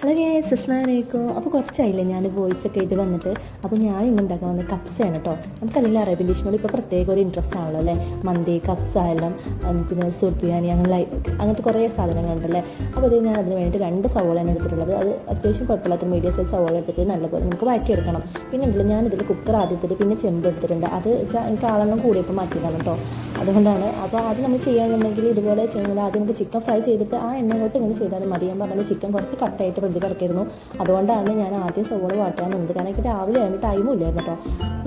Hello guys അസ്ലാമലൈക്കും അപ്പോൾ കുറച്ചായില്ലേ ഞാൻ voice ഒക്കെ ആയിട്ട് വന്നിട്ട്. അപ്പോൾ ഞാൻ ഇന്ന് ഉണ്ടാക്കാൻ വന്നത് കപ്സയാണ് കേട്ടോ നമുക്കല്ലെങ്കിൽ അറേബ്യൻ ഡിഷിനോട് ഇപ്പോൾ പ്രത്യേക ഒരു ഇൻട്രസ്റ്റ് ആണല്ലോ അല്ലേ? മന്തി കപ്സ എല്ലാം പിന്നെ സുർബിയാനി അങ്ങനെ അങ്ങനത്തെ കുറേ സാധനങ്ങളുണ്ടല്ലേ? അപ്പോൾ അത് ഞാൻ അതിന് വേണ്ടിയിട്ട് രണ്ട് സവോളയാണ് എടുത്തിട്ടുള്ളത്. അത് അത്യാവശ്യം കുഴപ്പമില്ലാത്ത മീഡിയം സൈസ് സവോള എടുത്തിട്ട് നല്ലപോലെ നമുക്ക് വഴറ്റിയെടുക്കണം. പിന്നെ ഉണ്ടല്ലോ ഞാൻ ഇതിൽ കുക്കർ ആദ്യത്തിൽ പിന്നെ ചെമ്പ് എടുത്തിട്ടുണ്ട്. അത് വെച്ചാൽ എനിക്ക് ആളെണ്ണം കൂടിയപ്പോൾ മാറ്റിയതാണ് കേട്ടോ അതുകൊണ്ടാണ്. അപ്പോൾ ആദ്യം നമ്മൾ ചെയ്യുകയാണെന്നുണ്ടെങ്കിൽ ഇതുപോലെ ചെയ്യുന്നത് ആദ്യം നമുക്ക് ചിക്കൻ ഫ്രൈ ചെയ്തിട്ട് ആ എണ്ണയിലോട്ട് ഇങ്ങനെ ചെയ്താലും മതി. ഞാൻ പറഞ്ഞത് ചിക്കൻ കുറച്ച് കട്ടായിട്ട് ഫ്രിഡ്ജിൽ കിടക്കായിരുന്നു അതുകൊണ്ടാണ് ഞാൻ ആദ്യം സവോള വാട്ടാൻ നിന്നത്. കാരണം എനിക്ക് രാവിലെ ആയതുകൊണ്ട് ടൈമും ഇല്ലായിരുന്നു കേട്ടോ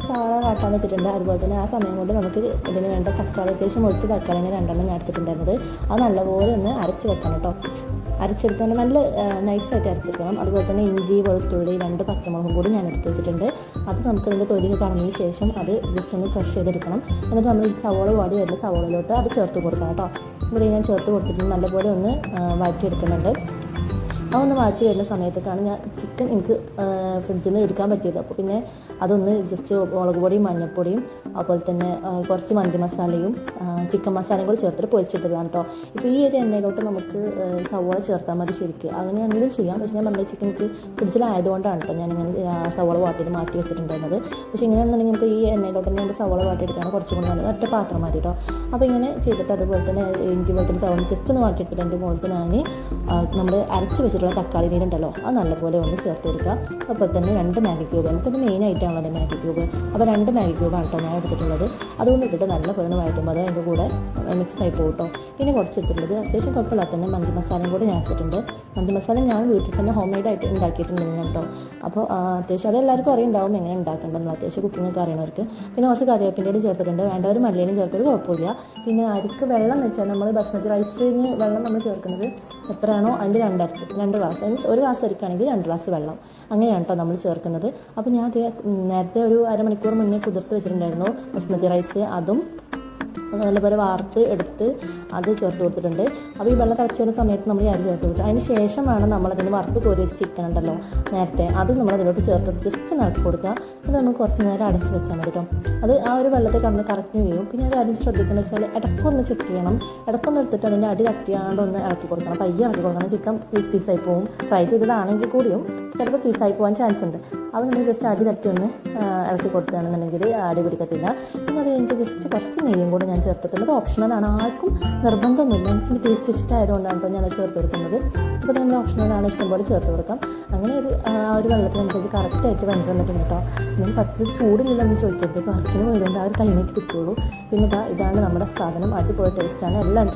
സവാള വാട്ടാൻ വെച്ചിട്ടുണ്ട്. അതുപോലെ തന്നെ ആ സമയം കൊണ്ട് നമുക്ക് ഇതിന് വേണ്ട തക്കാളി അത്യാവശ്യം ഒഴിച്ച് തക്കാളി രണ്ടെണ്ണം ഞാൻ എടുത്തിട്ടുണ്ടായിരുന്നത്. അത് നല്ലപോലെ ഒന്ന് അരച്ച് വെക്കണം കേട്ടോ അരച്ചെടുത്താൽ നല്ല നൈസായിട്ട് അരച്ചെടുക്കണം. അതുപോലെ തന്നെ ഇഞ്ചി വെളുത്തുള്ളി രണ്ട് പച്ചമുളകും കൂടി ഞാൻ എടുത്ത് വെച്ചിട്ടുണ്ട്. അത് നമുക്ക് അതിന്റെ തൊലി കളഞ്ഞതിന് ശേഷം അത് ജസ്റ്റ് ഒന്ന് ഫ്രഷ് ചെയ്തെടുക്കണം. എന്നിട്ട് നമ്മൾ ഈ സവോള വാടി വരുന്ന സവോളയിലോട്ട് അത് ചേർത്ത് കൊടുക്കണം കേട്ടോ ഇവിടെ ഞാൻ ചേർത്ത് കൊടുത്തിട്ട് നല്ലപോലെ ഒന്ന് വഴറ്റിയെടുക്കുന്നുണ്ട്. ആ ഒന്ന് മാറ്റി വരുന്ന സമയത്തൊക്കെയാണ് ഞാൻ ചിക്കൻ എനിക്ക് ഫ്രിഡ്ജിൽ നിന്ന് എടുക്കാൻ പറ്റിയത്. അപ്പോൾ പിന്നെ അതൊന്ന് ജസ്റ്റ് മുളക് പൊടിയും മഞ്ഞൾപ്പൊടിയും അതുപോലെ തന്നെ കുറച്ച് മന്തി മസാലയും ചിക്കൻ മസാലയും കൂടി ചേർത്തിട്ട് പൊരിച്ചിട്ടതാണ് കേട്ടോ ഇപ്പോൾ ഈ ഒരു എണ്ണയിലോട്ട് നമുക്ക് സവോള ചേർത്താൽ മതി ശരിക്കും. അങ്ങനെയാണെങ്കിലും ചെയ്യാം. പക്ഷേ ഞാൻ പറഞ്ഞ ചിക്കൻ എനിക്ക് ഫ്രിഡ്ജിലായതുകൊണ്ടാണ് കേട്ടോ ഞാനിങ്ങനെ ഇങ്ങനെ സവോള വാട്ടിയിട്ട് മാറ്റി വെച്ചിട്ടുണ്ടായിരുന്നത്. പക്ഷേ ഇങ്ങനെയാണെന്നുണ്ടെങ്കിൽ നമുക്ക് ഈ എണ്ണയിലോട്ട് തന്നെ സവോള വാട്ടിയെടുക്കുകയാണ് കുറച്ചും കൂടി നല്ലത്. ഒറ്റ പാത്രം മതി കേട്ടോ അപ്പോൾ ഇങ്ങനെ ചെയ്തിട്ട് അതുപോലെ തന്നെ ഇഞ്ചി പോലത്തെ സവോള ജസ്റ്റ് ഒന്ന് വാട്ടിയിട്ടിട്ട് എന്റെ മുകളിൽ ഞാൻ നമ്മൾ അരച്ച് വെച്ചിട്ടുള്ള തക്കാളി നീരുണ്ടല്ലോ അത് നല്ലപോലെ ഒന്ന് ചേർത്ത് കൊടുക്കുക. അപ്പോൾ തന്നെ രണ്ട് മാഗി ക്യൂബ് നമുക്കത് മെയിൻ ആയിട്ടാണുള്ളത് മാഗി ക്യൂബ്. അപ്പോൾ രണ്ട് മാഗി ക്യൂബാണ് കേട്ടോ ഞാൻ എടുത്തിട്ടുള്ളത്. അതുകൊണ്ട് ഇട്ടിട്ട് നല്ല ഒന്ന് വഴറ്റുമ്പോൾ അത് അതിന്റെ കൂടെ മിക്സ് ആയി പോകും കേട്ടോ. പിന്നെ കുറച്ച് എടുത്തിട്ടുള്ളത് അത്യാവശ്യം കുഴപ്പമില്ലാത്ത തന്നെ മന്തി മസാലയും കൂടെ ഞാൻ എടുത്തിട്ടുണ്ട്. മന്തി മസാല ഞാൻ വീട്ടിൽ തന്നെ ഹോം മെയ്ഡ് ആയിട്ട് ഉണ്ടാക്കിയിട്ടുണ്ട് കേട്ടോ. അപ്പോൾ അത്യാവശ്യം അത് എല്ലാവർക്കും അറിയുണ്ടാവും എങ്ങനെ ഉണ്ടാക്കേണ്ടതെന്ന്. അത്യാവശ്യം കുക്കിംഗ് ഒക്കെ അറിയണവർക്ക്. പിന്നെ കുറച്ച് കറിവേപ്പിന്റെ ചേർത്തിട്ടുണ്ട്. വേണ്ട ഒരു മല്ലിയിലും ചേർത്തൊരു കുഴപ്പമില്ല. പിന്നെ അരിക്ക് വെള്ളം എന്ന് വെച്ചാൽ നമ്മൾ ബസ്മതി റൈസിന് വെള്ളം നമ്മൾ ചേർക്കുന്നത് എത്രയാണോ അതിന്റെ രണ്ടരത്ത് രണ്ട് ഗ്ലാസ് മീൻസ് ഒരു ഗ്ലാസ് അരിക്കുകയാണെങ്കിൽ രണ്ട് ഗ്ലാസ് വെള്ളം. അങ്ങനെയാണ് കേട്ടോ നമ്മൾ ചേർക്കുന്നത്. അപ്പോൾ ഞാൻ നേരത്തെ ഒരു അരമണിക്കൂർ മുന്നേ കുതിർത്ത് വെച്ചിട്ടുണ്ടായിരുന്നു ബസ്മതി റൈസ്. അതും നല്ലപോലെ വാർത്ത് എടുത്ത് അത് ചേർത്ത് കൊടുത്തിട്ടുണ്ട്. അപ്പോൾ ഈ വെള്ളം തിളച്ച് വരുന്ന സമയത്ത് നമ്മൾ ഈ അരി ചേർത്ത് കൊടുത്തു അതിന് ശേഷം വേണം നമ്മളതിന് വറുത്ത് കോരി വെച്ച് ചിക്കൻ ഉണ്ടല്ലോ നേരത്തെ അത് നമ്മൾ അതിലോട്ട് ചേർത്ത് ജസ്റ്റ് നടത്തി കൊടുക്കുക. അത് നമുക്ക് കുറച്ച് നേരം അടച്ച് വെച്ചാൽ മതി കേട്ടോ. അത് ആ ഒരു വെള്ളത്തിൽ കടന്ന് കറക്റ്റ് ചെയ്യും പിന്നെ ഒരു കാര്യം ശ്രദ്ധിക്കണം വെച്ചാൽ ഇടക്കൊന്ന് ചെക്ക് ചെയ്യണം. ഇടക്കൊന്ന് എടുത്തിട്ട് അതിന്റെ അടി തട്ടിയാണ്ട് ഒന്ന് ഇളക്കി കൊടുക്കണം. പയ്യെ ഇളക്കി കൊടുക്കണം. ചിക്കൻ പീസ് പീസായി പോകും ഫ്രൈ ചെയ്തതാണെങ്കിൽ കൂടിയും ചിലപ്പോൾ പീസായി പോകാൻ ചാൻസ് ഉണ്ട്. അത് നമ്മൾ ജസ്റ്റ് അടി തട്ടി ഒന്ന് ഇളക്കി കൊടുക്കുകയാണെന്നുണ്ടെങ്കിൽ അടി പിടിക്കത്തില്ല പിന്നെ അത് കഴിഞ്ഞിട്ട് ജസ്റ്റ് കുറച്ച് നെയ്യും കൂടെ ഞാൻ ചേർത്തിട്ടുണ്ട് ഓപ്ഷണൽ ഓപ്ഷണലാണ് ആർക്കും നിർബന്ധമൊന്നുമില്ല എനിക്ക് ടേസ്റ്റ് ഇഷ്ടമായതുകൊണ്ടാണ് ഞാൻ അത് ചേർത്ത് കൊടുക്കുന്നത്. അപ്പോൾ തന്നെ ഓപ്ഷണലാണ് ഇഷ്ടംപോലെ ചേർത്ത് കൊടുക്കാം. അങ്ങനെ ഇത് ആ ഒരു വെള്ളത്തിനനുസരിച്ച് കറക്റ്റായിട്ട് വെന്ത് വന്നിട്ടുണ്ട് കേട്ടോ ഫസ്റ്റ് ഇത് ചൂടില്ലെന്ന് ചോദിക്കരുത്. അച്ഛനും പോയതുകൊണ്ട് ആ ഒരു ടൈമിലേക്ക് കിട്ടുള്ളൂ. പിന്നെ ഇതാ ഇതാണ് നമ്മുടെ സാധനം. അടിപൊളി ടേസ്റ്റാണ് എല്ലാം